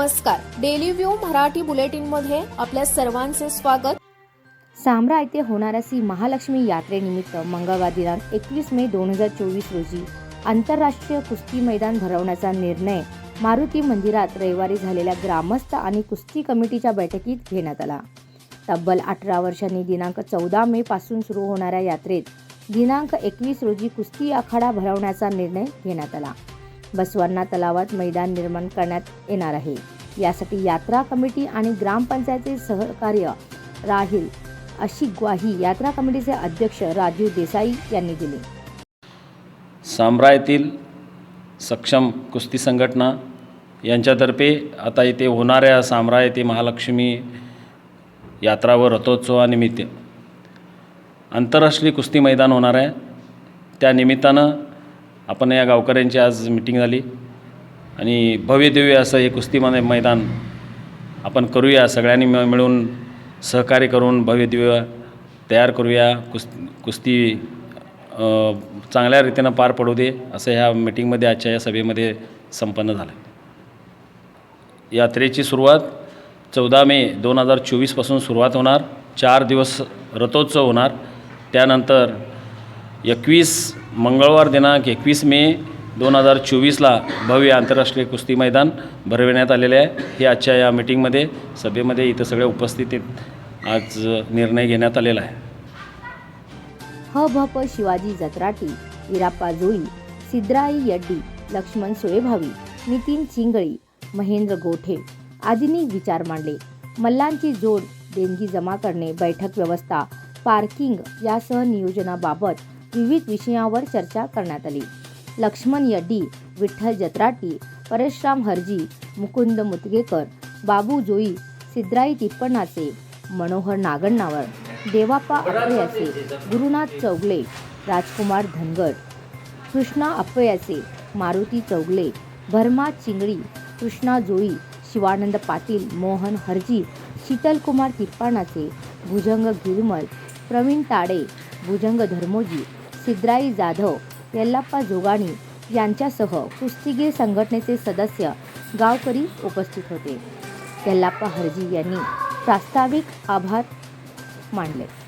नमस्कार. Daily view Marathi बुलेटिनमध्ये आपल्या सर्वांचे स्वागत. सामरा येथे होणाऱ्या श्री महालक्ष्मी यात्रेनिमित्त मंगळवार दिनांक एकवीस मे दोन हजार चोवीस रोजी आंतरराष्ट्रीय कुस्ती मैदान भरवण्याचा निर्णय मारुती मंदिरात रविवारी झालेल्या ग्रामस्थ आणि कुस्ती कमिटीच्या बैठकीत घेण्यात आला. तब्बल अठरा वर्षांनी दिनांक चौदा मे पासून सुरू होणाऱ्या यात्रेत दिनांक एकवीस रोजी कुस्ती आखाडा भरवण्याचा निर्णय घेण्यात आला. बसवांना तलावात मैदान निर्माण करण्यात येणार आहे. यासाठी यात्रा कमिटी आणि ग्रामपंचायतीचे सहकार्य राहील अशी ग्वाही यात्रा कमिटीचे अध्यक्ष राजीव देसाई यांनी दिली. सांब्रा येथील सक्षम कुस्ती संघटना यांच्यातर्फे आता इथे होणाऱ्या सांब्रा येथे महालक्ष्मी यात्रा व रथोत्सवानिमित्त आंतरराष्ट्रीय कुस्ती मैदान होणार आहे. त्या निमित्तानं आपण या गावकऱ्यांची आज मिटिंग झाली. आणि भव्यदिव्य असं हे कुस्ती मैदान आपण करूया. सगळ्यांनी मिळ मिळून सहकार्य करून भव्यदिव्य तयार करूया. कुस् कुस्ती चांगल्या रीतीनं पार पडू दे असं ह्या मिटिंगमध्ये आजच्या या सभेमध्ये संपन्न झालं. यात्रेची सुरुवात चौदा मे दोन हजार चोवीसपासून सुरुवात होणार. चार दिवस रथोत्सव होणार. त्यानंतर एकवीस मंगळवार दिनांक एकवीस मे दोन हजार चोवीसला भव्य आंतरराष्ट्रीय कुस्ती मैदान भरविण्यात आलेले आहे. हे आजच्या या मिटिंगमध्ये सभेमध्ये इथं सगळे उपस्थितीत आज निर्णय घेण्यात आलेला आहे. ह भ प शिवाजी जत्राटी इराप्पा जोई सिद्राई यड्डी लक्ष्मण सुळेभावी नितीन चिंगळी महेंद्र गोठे आदींनी विचार मांडले मल्लांची जोड देणगी जमा करणे बैठक व्यवस्था पार्किंग यासह नियोजनाबाबत विविध विषयांवर चर्चा करण्यात आली. लक्ष्मण यड्डी विठ्ठल जत्राटी परेशराम हरजी मुकुंद मुतगेकर बाबू जोई सिद्राई तिप्पणाचे मनोहर नागण्णावर देवाप्पा अप्पयाचे गुरुनाथ चौगले राजकुमार धनगड कृष्णा अप्पयाचे मारुती चौगले भरमा चिंगळी कृष्णा जोई शिवानंद पाटील मोहन हरजी शीतलकुमार तिप्पाणाचे भुजंग गिरमल प्रवीण ताडे भुजंग धर्मोजी सिद्राई जाधव यल्लाप्पा जोगाणी यांच्यासह कुस्तीगीर संघटनेचे सदस्य गावकरी उपस्थित होते. यल्लाप्पा हरजी यांनी प्रास्ताविक आभार मांडले